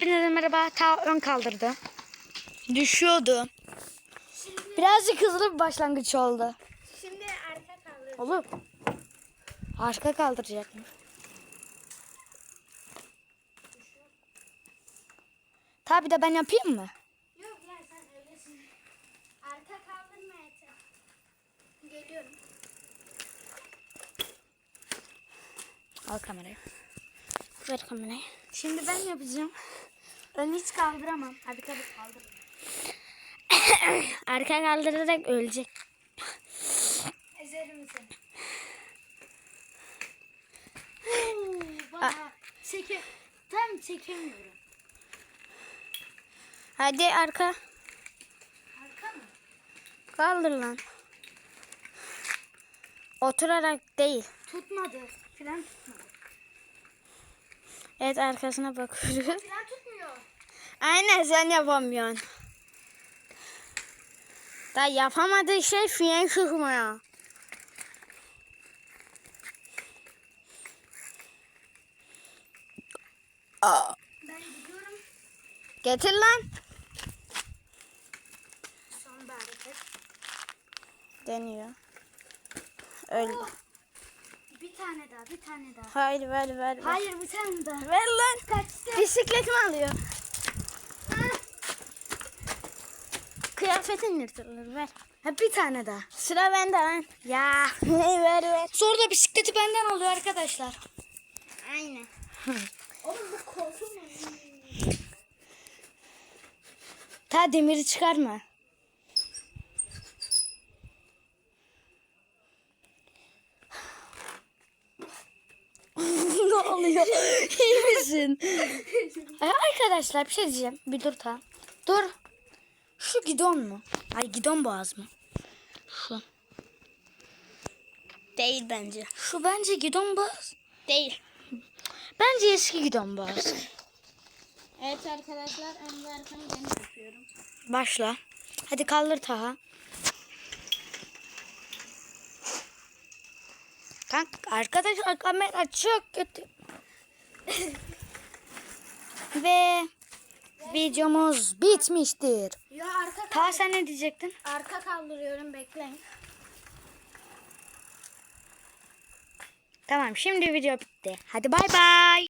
Hepinize merhaba. Ta ön kaldırdı. Düşüyordu. Birazcık hızlı bir başlangıç oldu. Şimdi arka kaldır. Oğlum. Arka kaldıracak mı? Tabi de ben yapayım mı? Yok ya sen öylesin. Arka kaldırma yeter. Geliyorum. Al kamerayı. Ver kamerayı. Şimdi ben yapacağım. Ön hiç kaldıramam. Hadi tabii kaldır. Arka kaldırarak ölecek. Ezerim seni. Bana çeke... Tam çekemiyorum. Hadi arka. Arka mı? Kaldır lan. Oturarak değil. Tutmadı. Fren tutmadı. Evet arkasına bakıyoruz. Fren tutmuyor. Aynen sen yapamıyorsun. Da yapamadığı şey fren çıkmıyor. Ben gidiyorum. Getir lan. Son bir hareket. Deniyor. Öldü. Bir tane daha, bir tane daha. Hayır ver ver ver. Hayır bir tane daha. Ver lan. Kaçtı. Bisikletimi alıyor. Kıyafetin yırtılır ver. Ha, bir tane daha. Sıra bende lan. Ya ver ver. Sonra da bisikleti benden alıyor arkadaşlar. Aynen. Oğlum bu koltuğum mu? Ta demiri çıkarma. ne oluyor? İyi misin? Ay, arkadaşlar bir şey diyeceğim. Bir dur ta. Dur. Şu gidon mu? Ay gidon boğaz mı? Şu. Değil bence. Şu bence gidon boğaz. Değil. Bence eski gidon boğaz. Evet arkadaşlar ön ve arkamı ben yapıyorum. Başla. Hadi kaldır Taha. Kank arkadaşlar kamera çok kötü. Ve videomuz bitmiştir. Ya arka Taha sen ne diyecektin? arka kaldırıyorum bekleyin. Tamam şimdi video bitti. Hadi bay bay.